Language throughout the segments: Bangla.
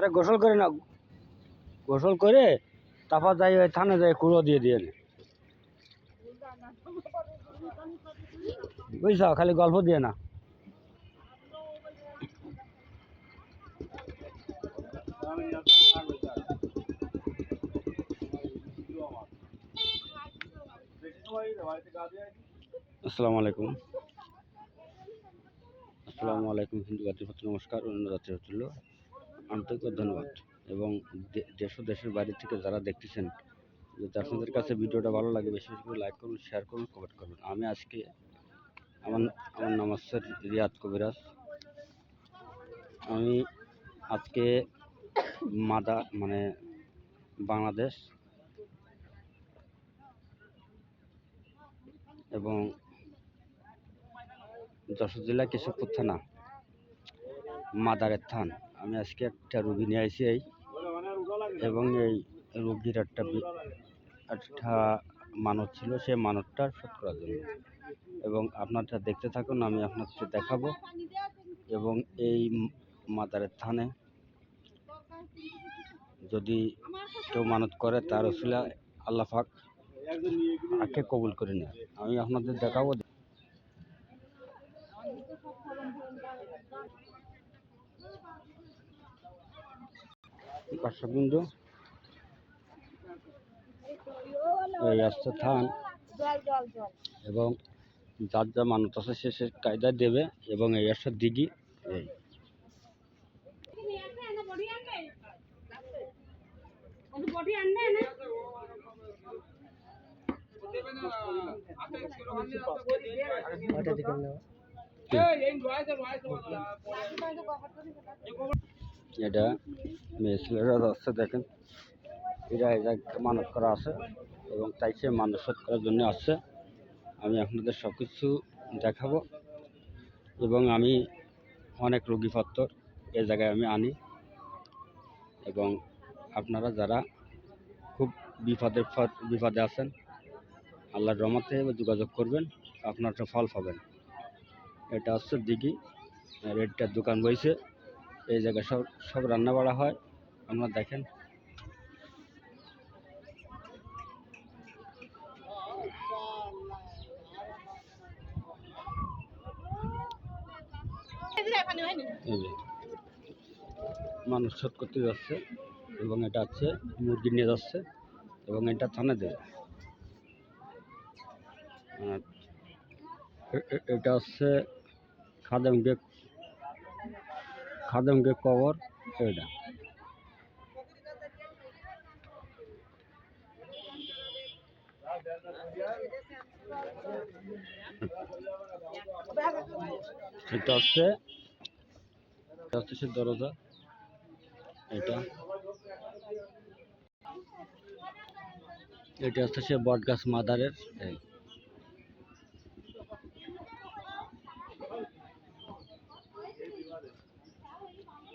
আরে গোসল করে না গোসল করে তারপর যাই ওই থানে যাই কুড়ো দিয়ে দিয়ে বুঝছ? খালি গল্প দিয়ে না। আসসালামু আলাইকুম। আসসালামু আলাইকুম, হিন্দু জাতির নমস্কার। অন্য জাতির হচ্ছিল আন্তরিক ধন্যবাদ। এবং দেশ ও দেশের বাইরে থেকে যারা দেখতেছেন যদি আপনাদের কাছে ভিডিওটা ভালো লাগে বেশি বেশি করে লাইক করুন শেয়ার করুন কমেন্ট করুন। আমি আজকে আমার আমার নাম হচ্ছে রিয়াদ কবিরাজ। আমি আজকে মাদা মানে বাংলাদেশ এবং যশোর জেলা কেশবপুর থানা মাদারের থান। আমি আজকে একটা রুগী নিয়ে আসি এই, এবং এই রুগীর একটা একটা মানত ছিল সেই মানতটা শোধ করার জন্য। এবং আপনারটা দেখতে থাকুন, আমি আপনাকে দেখাবো। এবং এই মাদারের থানে যদি কেউ মানত করে, তার ওসিলা আল্লাহ পাক কবুল করে নেয় আমি আপনাদের দেখাবো। দর্শকবৃন্দ এই রাস্তা থান এবং যার যা মানত আছে সে সে কায়দা দেবে এবং এই রাস্তার দিঘি এই বডি আনবে না এটা মেয়ে ছেলেরা দেখেন। এরা জায়গায় মানত করা আছে এবং তাই সে শোধ করার জন্য আসছে। আমি আপনাদের সব কিছু দেখাবো এবং আমি অনেক রোগীপত্র এ জায়গায় আমি আনি এবং আপনারা যারা খুব বিপদে ফ- বিপদে আছেন, আল্লাহর রহমতে যোগাযোগ করবেন আপনার ফল পাবেন। এটা হচ্ছে দিঘি আর একটা দোকান বইছে। এই জায়গায় সব সব রান্না বাড়া হয়। আপনারা দেখেন। মানুষ শোধ করতে যাচ্ছে এবং এটা হচ্ছে মুরগি নিয়ে যাচ্ছে এবং এটা থানা দেবে। এটা হচ্ছে খাদেমকে খাদেমকে কবর এটা হচ্ছে এটা হচ্ছে দরজা এটা এটা হচ্ছে সে বটগাছ মাদারের এই।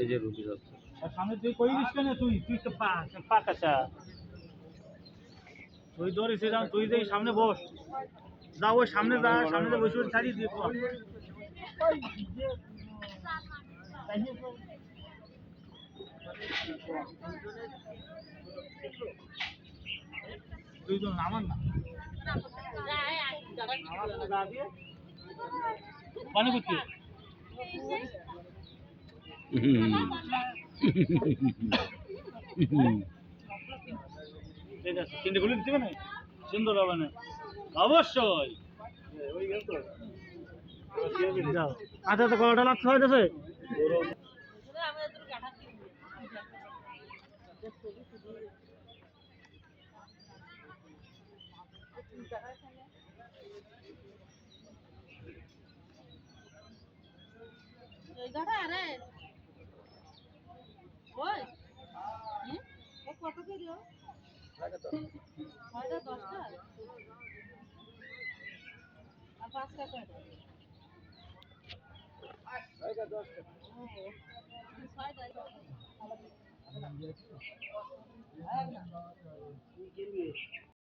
এই যে রুগী যাচ্ছে সামনে তুই কই দিস কেন তুই তুই তো পা পা কাঁচা তুই তুই সামনে বস যা ওই সামনে যা সামনে যা বসে ছাড়িয়ে দিয়ে না নামান না, দিয়ে। পানি করতে ঠিক আছে, তিনটে গুলি সুন্দর হবে না? অবশ্যই। আচ্ছা তো কটা হয় দেশে দাদা আরে কত ও? ছয়টা দশটা আর পাঁচটা কয়টা ও, ছয়টা